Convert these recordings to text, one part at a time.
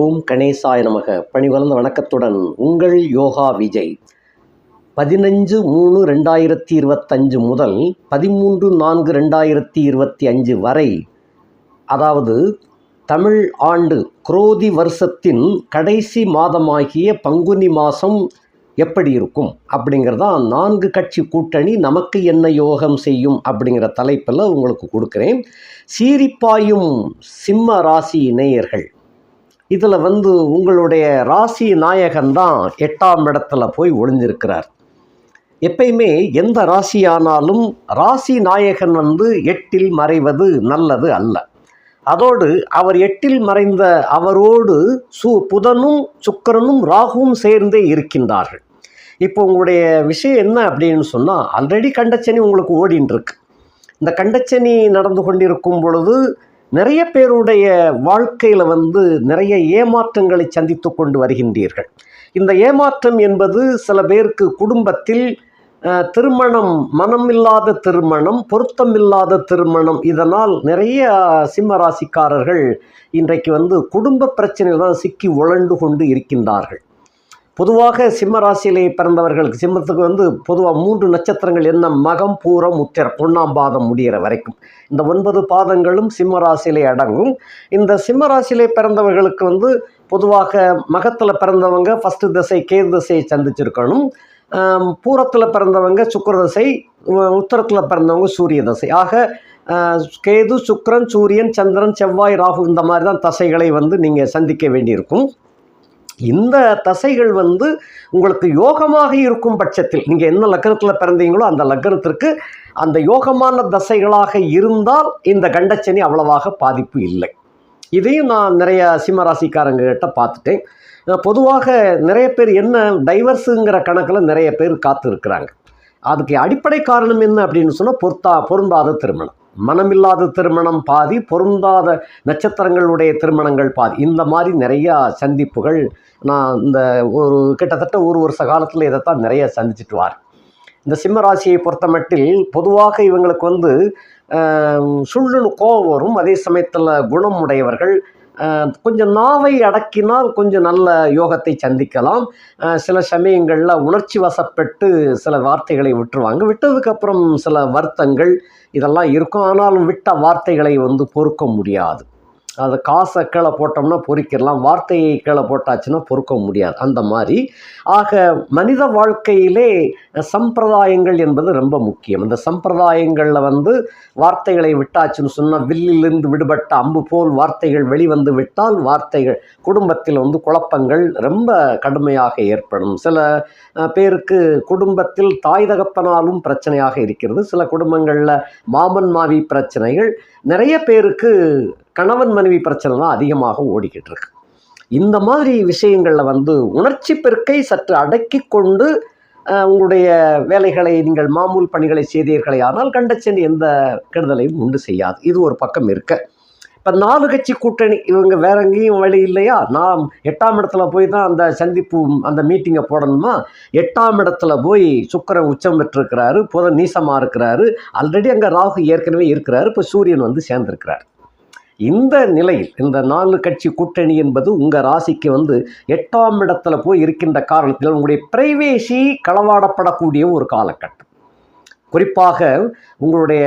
ஓம் கணேசாய நமக. பணிவளர்ந்த வணக்கத்துடன் உங்கள் யோகா விஜய். பதினஞ்சு மூணு ரெண்டாயிரத்தி இருபத்தஞ்சு முதல் பதிமூன்று நான்கு ரெண்டாயிரத்தி இருபத்தி அஞ்சு வரை அதாவது தமிழ் ஆண்டு குரோதி வருஷத்தின் கடைசி மாதமாகிய பங்குனி மாதம் எப்படி இருக்கும்? அப்படிங்கிறதான் நான்கு கட்சி கூட்டணி நமக்கு என்ன யோகம் செய்யும் அப்படிங்கிற தலைப்பில் உங்களுக்கு கொடுக்குறேன். சீரிப்பாயும் சிம்ம ராசி நேயர்கள் இதில் வந்து உங்களுடைய ராசி நாயகன் தான் எட்டாம் இடத்துல போய் ஒளிஞ்சிருக்கிறார். எப்பயுமே எந்த ராசியானாலும் ராசி நாயகன் வந்து எட்டில் மறைவது நல்லது அல்ல. அதோடு அவர் எட்டில் மறைந்த அவரோடு சு புதனும் சுக்கிரனும் ராகுவும் சேர்ந்தே இருக்கின்றார்கள். இப்போ உங்களுடைய விஷயம் என்ன அப்படின்னு சொன்னால் ஆல்ரெடி கண்டச்சனி உங்களுக்கு ஓடின்னு இருக்கு இந்த கண்டச்சனி நடந்து கொண்டிருக்கும் பொழுது நிறைய பேருடைய வாழ்க்கையில் வந்து நிறைய ஏமாற்றங்களை சந்தித்து கொண்டு வருகின்றீர்கள். இந்த ஏமாற்றம் என்பது சில பேருக்கு குடும்பத்தில் திருமணம் மனமில்லாத திருமணம் பொருத்தமில்லாத திருமணம் இதனால் நிறைய சிம்ம ராசிக்காரர்கள் இன்றைக்கு வந்து குடும்ப பிரச்சனையில் தான் சிக்கி உழண்டு கொண்டு இருக்கின்றார்கள். பொதுவாக சிம்ம ராசியிலே பிறந்தவர்களுக்கு சிம்மத்துக்கு வந்து பொதுவாக மூன்று நட்சத்திரங்கள் என்ன? மகம் பூரம் உத்திரம் ஒன்றாம் பாதம் முடிகிற வரைக்கும். இந்த ஒன்பது பாதங்களும் சிம்ம ராசியிலே அடங்கும். இந்த சிம்ம ராசியிலே பிறந்தவர்களுக்கு வந்து பொதுவாக மகத்தில் பிறந்தவங்க ஃபஸ்ட்டு திசை கேது திசையை சந்திச்சிருக்கணும். பூரத்தில் பிறந்தவங்க சுக்கர தசை உத்தரத்தில் பிறந்தவங்க சூரிய தசை. ஆக கேது சுக்கரன் சூரியன் சந்திரன் செவ்வாய் ராகு இந்த மாதிரி தான் தசைகளை வந்து நீங்கள் சந்திக்க வேண்டியிருக்கும். இந்த தசைகள் வந்து உங்களுக்கு யோகமாக இருக்கும் பட்சத்தில் நீங்கள் என்ன லக்னத்தில் பிறந்தீங்களோ அந்த லக்னத்திற்கு அந்த யோகமான தசைகளாக இருந்தால் இந்த கண்டச்சனி அவ்வளவாக பாதிப்பு இல்லை. இதையும் நான் நிறைய சிம்மராசிக்காரங்ககிட்ட பார்த்துட்டேன். பொதுவாக நிறைய பேர் என்ன டைவர்ஸுங்கிற கணக்கில் நிறைய பேர் காத்து இருக்கிறாங்க அதுக்கு அடிப்படை காரணம் என்ன அப்படின்னு சொன்னால் பொருத்தா பொருந்தாத திருமணம். மனமில்லாத திருமணம் பாதி பொருந்தாத நட்சத்திரங்களுடைய திருமணங்கள் பாதி. இந்த மாதிரி நிறையா சந்திப்புகள் நான் இந்த ஒரு கிட்டத்தட்ட ஒரு வருஷ காலத்தில் இதைத்தான் நிறைய சந்திச்சிட்டு வார் இந்த சிம்மராசியை பொறுத்தமட்டில் பொறுத்த மட்டில் பொதுவாக இவங்களுக்கு வந்து சுள்ளு சுள்ளுன்னு கோபம் வரும். அதே சமயத்தில் குணம் உடையவர்கள் கொஞ்சம் நாவை அடக்கினால் கொஞ்சம் நல்ல யோகத்தை சந்திக்கலாம். சில சமயங்களில் உணர்ச்சி வசப்பட்டு சில வார்த்தைகளை விட்டுருவாங்க. விட்டதுக்கப்புறம் சில வருத்தங்கள் இதெல்லாம் இருக்கும். ஆனாலும் விட்ட வார்த்தைகளை வந்து பொறுக்க முடியாது. அது காசை கீழே போட்டோம்னா பொறிக்கிறலாம் வார்த்தையை கீழே போட்டாச்சுன்னா பொறுக்க முடியாது. அந்த மாதிரி. ஆக மனித வாழ்க்கையிலே சம்பிரதாயங்கள் என்பது ரொம்ப முக்கியம். இந்த சம்பிரதாயங்களில் வந்து வார்த்தைகளை விட்டாச்சுன்னு சொன்னால் வில்லிலிருந்து விடுபட்ட அம்பு போல் வார்த்தைகள் வெளிவந்து விட்டால் வார்த்தைகள் குடும்பத்தில் வந்து குழப்பங்கள் ரொம்ப கடுமையாக ஏற்படும். சில பேருக்கு குடும்பத்தில் தாய் தகப்பனாலும் பிரச்சனையாக இருக்கிறது. சில குடும்பங்களில் மாமன் மாவி பிரச்சனைகள் நிறைய பேருக்கு கணவன் மனைவி பிரச்சனை தான் அதிகமாக ஓடிக்கிட்டு இருக்கு. இந்த மாதிரி விஷயங்களில் வந்து உணர்ச்சி பெருக்கை சற்று அடக்கி கொண்டு உங்களுடைய வேலைகளை நீங்கள் மாமூல் பணிகளை செய்தீர்களே ஆனால் கண்டச்சென்று எந்த கெடுதலையும் உண்டு செய்யாது. இது ஒரு பக்கம் இருக்க. இப்போ நாலு கட்சி கூட்டணி இவங்க வேற எங்கேயும் வழி இல்லையா? நாம் எட்டாம் இடத்துல போய் தான் அந்த சந்திப்பு அந்த மீட்டிங்கை போடணுமா? எட்டாம் இடத்துல போய் சுக்கரன் உச்சம் பெற்றிருக்கிறாரு புதன் நீசமாக இருக்கிறாரு. ஆல்ரெடி அங்கே ராகு ஏற்கனவே இருக்கிறாரு இப்போ சூரியன் வந்து சேர்ந்திருக்கிறார். இந்த நிலையில் இந்த நாலு கட்சி கூட்டணி என்பது உங்கள் ராசிக்கு வந்து எட்டாம் இடத்துல போய் இருக்கின்ற காரணத்தில் உங்களுடைய பிரைவேசி களவாடப்படக்கூடிய ஒரு காலகட்டம். குறிப்பாக உங்களுடைய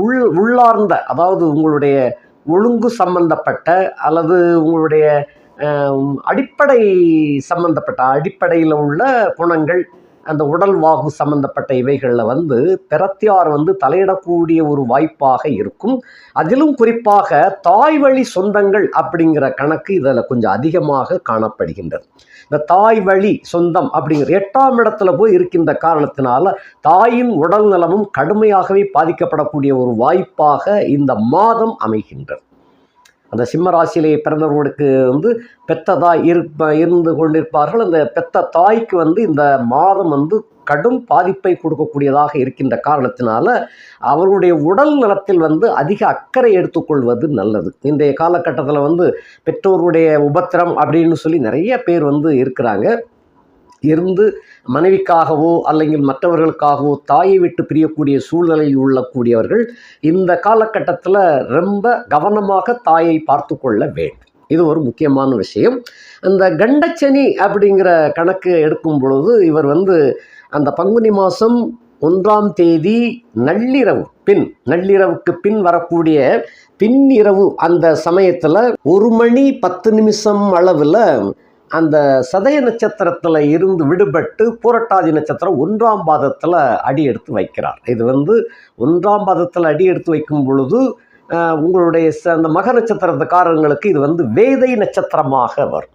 உள் உள்ளார்ந்த அதாவது உங்களுடைய ஒழுங்கு சம்பந்தப்பட்ட அல்லது உங்களுடைய அடிப்படை சம்பந்தப்பட்ட அடிப்படையில் உள்ள குணங்கள் அந்த உடல் வாகு சம்பந்தப்பட்ட இவைகளில் வந்து பிரத்தியார் வந்து தலையிடக்கூடிய ஒரு வாய்ப்பாக இருக்கும். அதிலும் குறிப்பாக தாய் வழி சொந்தங்கள் அப்படிங்கிற கணக்கு இதில் கொஞ்சம் அதிகமாக காணப்படுகின்றது. இந்த தாய் வழி சொந்தம் அப்படிங்கிற எட்டாம் இடத்துல போய் இருக்கின்ற காரணத்தினால தாயின் உடல் நலமும் கடுமையாகவே பாதிக்கப்படக்கூடிய ஒரு வாய்ப்பாக இந்த மாதம் அமைகின்றது. அந்த சிம்ம ராசியிலே பிறந்தவர்களுக்கு வந்து பெத்த தாய் இருப்ப இருந்து கொண்டிருப்பார்கள். அந்த பெத்த தாய்க்கு வந்து இந்த மாதம் வந்து கடும் பாதிப்பை கொடுக்கக்கூடியதாக இருக்கின்ற காரணத்தினால அவருடைய உடல் நலத்தில் வந்து அதிக அக்கறை எடுத்துக்கொள்வது நல்லது. இன்றைய காலகட்டத்தில் வந்து பெற்றோருடைய உபத்திரம் அப்படின்னு சொல்லி நிறைய பேர் வந்து இருக்கிறாங்க. இருந்து மனைவிக்காகவோ அல்லது மற்றவர்களுக்காகவோ தாயை விட்டு பிரியக்கூடிய சூழ்நிலையில் உள்ளக்கூடியவர்கள் இந்த காலகட்டத்தில் ரொம்ப கவனமாக தாயை பார்த்து கொள்ள வேண்டும். இது ஒரு முக்கியமான விஷயம். அந்த கண்டச்சனி அப்படிங்கிற கணக்கு எடுக்கும் பொழுது இவர் வந்து அந்த பங்குனி மாதம் ஒன்றாம் தேதி நள்ளிரவு பின் நள்ளிரவுக்கு பின் வரக்கூடிய பின்னிரவு அந்த சமயத்தில் ஒரு மணி பத்து நிமிஷம் அளவில் அந்த சதய நட்சத்திரத்தில் இருந்து விடுபட்டு பூரட்டாதி நட்சத்திரம் ஒன்றாம் பாதத்தில் அடி எடுத்து வைக்கிறார். இது வந்து ஒன்றாம் பாதத்தில் அடி எடுத்து வைக்கும் பொழுது உங்களுடைய ச- அந்த மக நட்சத்திரத்துக்காரங்களுக்கு இது வந்து வேதை நட்சத்திரமாக வரும்.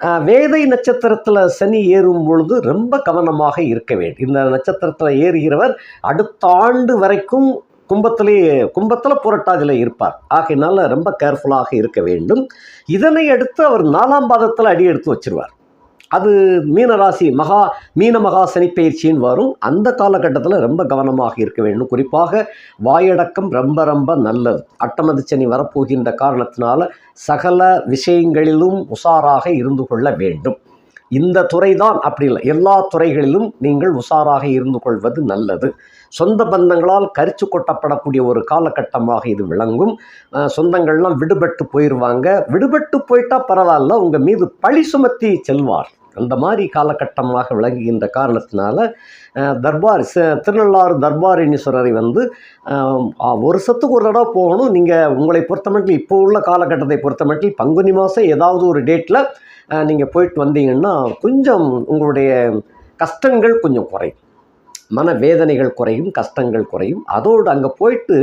வேதை நட்சத்திரத்தில் சனி ஏறும் பொழுது ரொம்ப கவனமாக இருக்க வேண்டும் இந்த நட்சத்திரத்தில் ஏறுகிறவர் அடுத்த ஆண்டு வரைக்கும் கும்பத்திலேயே கும்பத்தில் புரட்டாதில் இருப்பார். ஆகையினால ரொம்ப கேர்ஃபுல்லாக இருக்க வேண்டும். இதனை அடுத்து அவர் நாலாம் பாதத்தில் அடி எடுத்து வச்சிருவார். அது மீனராசி மகா மீன மகா சனிப்பயிற்சின்னு வரும். அந்த காலகட்டத்தில் ரொம்ப கவனமாக இருக்க வேண்டும். குறிப்பாக வாயடக்கம் ரொம்ப ரொம்ப நல்லது. அட்டமது சனி வரப்போகின்ற காரணத்தினால சகல விஷயங்களிலும் உஷாராக இருந்து கொள்ள வேண்டும். இந்த துறை தான் அப்படி இல்லை. எல்லா துறைகளிலும் நீங்கள் உஷாராக இருந்து கொள்வது நல்லது. சொந்த பந்தங்களால் கரிச்சு கொட்டப்படக்கூடிய ஒரு காலகட்டமாக இது விளங்கும். சொந்தங்கள்லாம் விடுபட்டு போயிடுவாங்க விடுபட்டு போயிட்டா பரவாயில்ல. உங்கள் மீது பழி சுமத்தி செல்வார். அந்த மாதிரி காலகட்டமாக விளங்குகின்ற காரணத்தினால தர்பார் ச- திருநள்ளாறு தர்பாரணீஸ்வரரை வந்து ஒரு சத்துக்கு வருஷத்துக்கு ஒரு தடவை போகணும். நீங்கள் உங்களை பொறுத்தமட்டில் இப்போ உள்ள காலகட்டத்தை பொறுத்தமட்டில் பங்குனி மாதம் ஏதாவது ஒரு டேட்டில் நீங்கள் போயிட்டு வந்தீங்கன்னா கொஞ்சம் உங்களுடைய கஷ்டங்கள் கொஞ்சம் குறையும். மன வேதனைகள் குறையும் கஷ்டங்கள் குறையும். அதோடு அங்கே போயிட்டு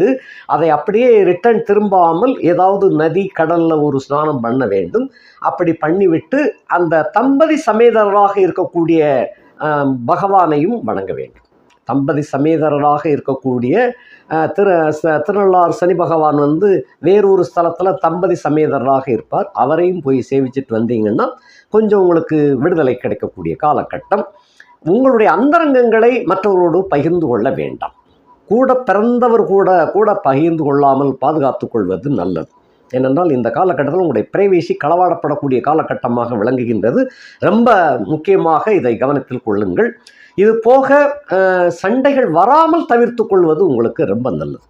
அதை அப்படியே ரிட்டர்ன் திரும்பாமல் ஏதாவது நதி கடலில் ஒரு ஸ்நானம் பண்ண வேண்டும். அப்படி பண்ணிவிட்டு அந்த தம்பதி சமேதராக இருக்கக்கூடிய பகவானையும் வணங்க வேண்டும். தம்பதி சமேதரராக இருக்கக்கூடிய திரு திருநள்ளார் சனி பகவான் வந்து வேறொரு ஸ்தலத்தில் தம்பதி சமேதராக இருப்பார். அவரையும் போய் சேவிச்சிட்டு வந்தீங்கன்னா கொஞ்சம் உங்களுக்கு விடுதலை கிடைக்கக்கூடிய காலகட்டம். உங்களுடைய அந்தரங்கங்களை மற்றவர்களோடு பகிர்ந்து கொள்ள வேண்டாம். கூட பிறந்தவர் கூட கூட பகிர்ந்து கொள்ளாமல் பாதுகாத்து கொள்வது நல்லது. ஏனென்றால் இந்த காலகட்டத்தில் உங்களுடைய பிரைவேசி களவாடப்படக்கூடிய காலகட்டமாக விளங்குகின்றது. ரொம்ப முக்கியமாக இதை கவனத்தில் கொள்ளுங்கள். இது போக சண்டைகள் வராமல் தவிர்த்து கொள்வது உங்களுக்கு ரொம்ப நல்லது.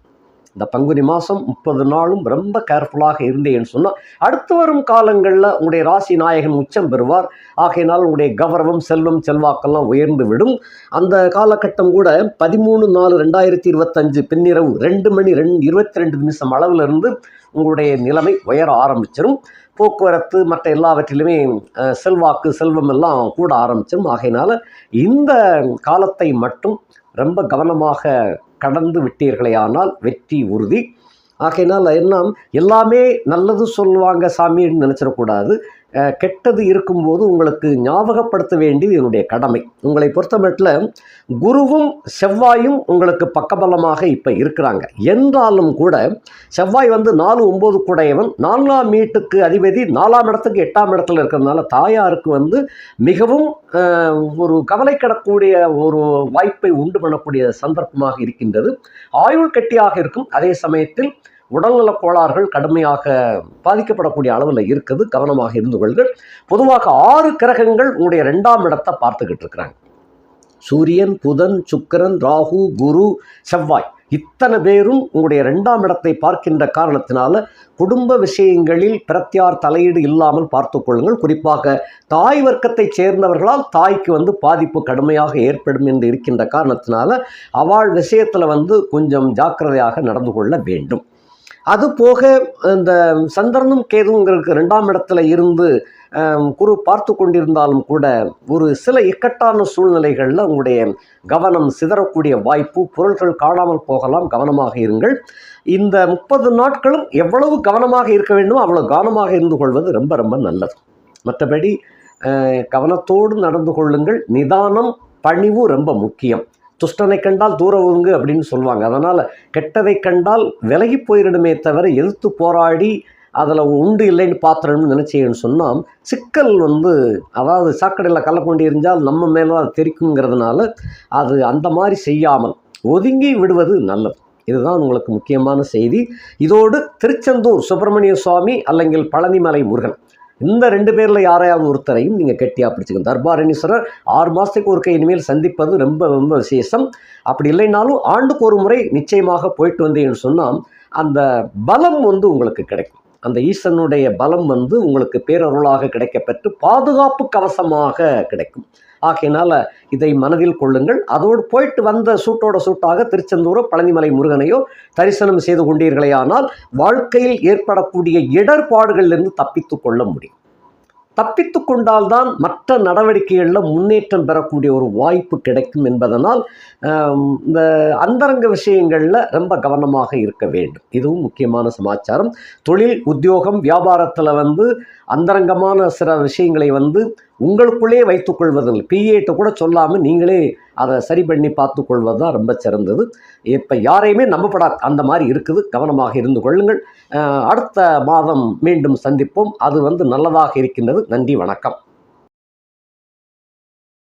இந்த பங்குனி மாதம் முப்பது நாளும் ரொம்ப கேர்ஃபுல்லாக இருந்தேன்னு சொன்னால் அடுத்து வரும் காலங்களில் உங்களுடைய ராசி நாயகன் உச்சம் பெறுவார். ஆகையினால் உங்களுடைய கௌரவம் செல்வம் செல்வாக்கெல்லாம் உயர்ந்து விடும். அந்த காலகட்டம் கூட பதிமூணு நாலு ரெண்டாயிரத்தி இருபத்தஞ்சு பின்னிரவு ரெண்டு மணி ரெண்டு இருபத்தி ரெண்டு நிமிஷம் அளவிலிருந்து உங்களுடைய நிலைமை உயர ஆரம்பிச்சிடும் போக்குவரத்து மற்ற எல்லாவற்றிலுமே செல்வாக்கு செல்வம் எல்லாம் கூட ஆரம்பிச்சிடும் ஆகையினால இந்த காலத்தை மட்டும் ரொம்ப கவனமாக கடந்து விட்டீர்களே ஆனால் வெற்றி உறுதி. ஆகையினால் என்ன? எல்லாமே நல்லது சொல்லுவாங்க சாமின்னு நினச்சிடக்கூடாது. கெட்டது இருக்கும்போது உங்களுக்கு ஞாபகப்படுத்த வேண்டியது என்னுடைய கடமை. உங்களை பொறுத்தமட்டில் குருவும் செவ்வாயும் உங்களுக்கு பக்கபலமாக இப்போ இருக்கிறாங்க. என்றாலும் கூட செவ்வாய் வந்து நாலு ஒம்பது கூடையவன் நான்காம் வீட்டுக்கு அதிபதி நாலாம் இடத்துக்கு எட்டாம் இடத்துல இருக்கிறதுனால தாயாருக்கு வந்து மிகவும் ஒரு கவலை கிடக்கூடிய ஒரு வாய்ப்பை உண்டு பண்ணக்கூடிய சந்தர்ப்பமாக இருக்கின்றது. ஆயுள் கட்டியாக இருக்கும். அதே சமயத்தில் உடல்நலக் கோளாறுகள் கடுமையாக பாதிக்கப்படக்கூடிய அளவில் இருக்குது. கவனமாக இருந்து கொள்கள் பொதுவாக ஆறு கிரகங்கள் உங்களுடைய ரெண்டாம் இடத்தை பார்த்துக்கிட்டு இருக்கிறாங்க. சூரியன் புதன் சுக்கிரன் ராகு குரு செவ்வாய். இத்தனை பேரும் உங்களுடைய ரெண்டாம் இடத்தை பார்க்கின்ற காரணத்தினால குடும்ப விஷயங்களில் பிரத்யார் தலையீடு இல்லாமல் பார்த்து கொள்ளுங்கள். குறிப்பாக தாய் வர்க்கத்தை சேர்ந்தவர்களால் தாய்க்கு வந்து பாதிப்பு கடுமையாக ஏற்படும் என்று இருக்கின்ற காரணத்தினால அவள் விஷயத்தில் வந்து கொஞ்சம் ஜாக்கிரதையாக நடந்து கொள்ள வேண்டும். அது போக இந்த சந்திரனும் கேதுங்கிறதுக்கு ரெண்டாம் இடத்துல இருந்து குரு பார்த்து கொண்டிருந்தாலும் கூட ஒரு சில இக்கட்டான சூழ்நிலைகளில் உங்களுடைய கவனம் சிதறக்கூடிய வாய்ப்பு பொருட்கள் காணாமல் போகலாம் கவனமாக இருங்கள். இந்த முப்பது நாட்களும் எவ்வளவு கவனமாக இருக்க வேண்டுமோ அவ்வளவு கவனமாக இருந்து கொள்வது ரொம்ப ரொம்ப நல்லது. மற்றபடி கவனத்தோடு நடந்து கொள்ளுங்கள். நிதானம் பணிவு ரொம்ப முக்கியம். துஷ்டனை கண்டால் தூர ஒதுங்கு அப்படின்னு சொல்லுவாங்க. அதனால் கெட்டதை கண்டால் விலகி போயிடணுமே தவிர எதிர்த்து போராடி அதில் உண்டு இல்லைன்னு பாத்திரம்னு நினச்சேன்னு சொன்னால் சிக்கல் வந்து அதாவது சாக்கடையில் கள்ள இருந்தால் நம்ம மேலே அது தெரிக்குங்கிறதுனால அது அந்த மாதிரி செய்யாமல் ஒதுங்கி விடுவது நல்லது. இதுதான் உங்களுக்கு முக்கியமான செய்தி. இதோடு திருச்செந்தூர் சுப்பிரமணிய சுவாமி அல்லங்கில் பழனிமலை முருகன். இந்த ரெண்டு பேரில் யாரையாவது ஒருத்தரையும் நீங்கள் கெட்டியாக பிடிச்சிக்கணும். தர்பாரணீஸ்வரர் ஆறு மாதத்துக்கு ஒருக்க இனிமேல் சந்திப்பது ரொம்ப ரொம்ப விசேஷம். அப்படி இல்லைனாலும் ஆண்டுக்கு ஒரு முறை நிச்சயமாக போயிட்டு வந்தீங்கன்னு சொன்னால் அந்த பலம் வந்து உங்களுக்கு கிடைக்கும். அந்த ஈசனுடைய பலம் வந்து உங்களுக்கு பேரருளாக கிடைக்கப்பெற்று பாதுகாப்பு கவசமாக கிடைக்கும். ஆகையினால இதை மனதில் கொள்ளுங்கள். அதோடு போயிட்டு வந்த சூட்டோட சூட்டாக திருச்செந்தூரோ பழனிமலை முருகனையோ தரிசனம் செய்து கொண்டீர்களேயானால் வாழ்க்கையில் ஏற்படக்கூடிய இடர்பாடுகளிலிருந்து தப்பித்து கொள்ள முடியும். தப்பித்து கொண்டால்தான் மற்ற நடவடிக்கைகளில் முன்னேற்றம் பெறக்கூடிய ஒரு வாய்ப்பு கிடைக்கும் என்பதனால் இந்த அந்தரங்க விஷயங்களில் ரொம்ப கவனமாக இருக்க வேண்டும். இதுவும் முக்கியமான சமாச்சாரம். தொழில் உத்தியோகம் வியாபாரத்தில் வந்து அந்தரங்கமான சில விஷயங்களை வந்து உங்களுக்குள்ளே வைத்துக்கொள்வதில் பிஏட்ட கூட சொல்லாமல் நீங்களே அதை சரி பண்ணி பார்த்து கொள்வது தான் ரொம்ப சிறந்தது. இப்போ யாரையுமே நம்பப்படாது அந்த மாதிரி இருக்குது. கவனமாக இருந்து கொள்ளுங்கள். அடுத்த மாதம் மீண்டும் சந்திப்போம். அது வந்து நல்லதாக இருக்கின்றது. நன்றி வணக்கம்.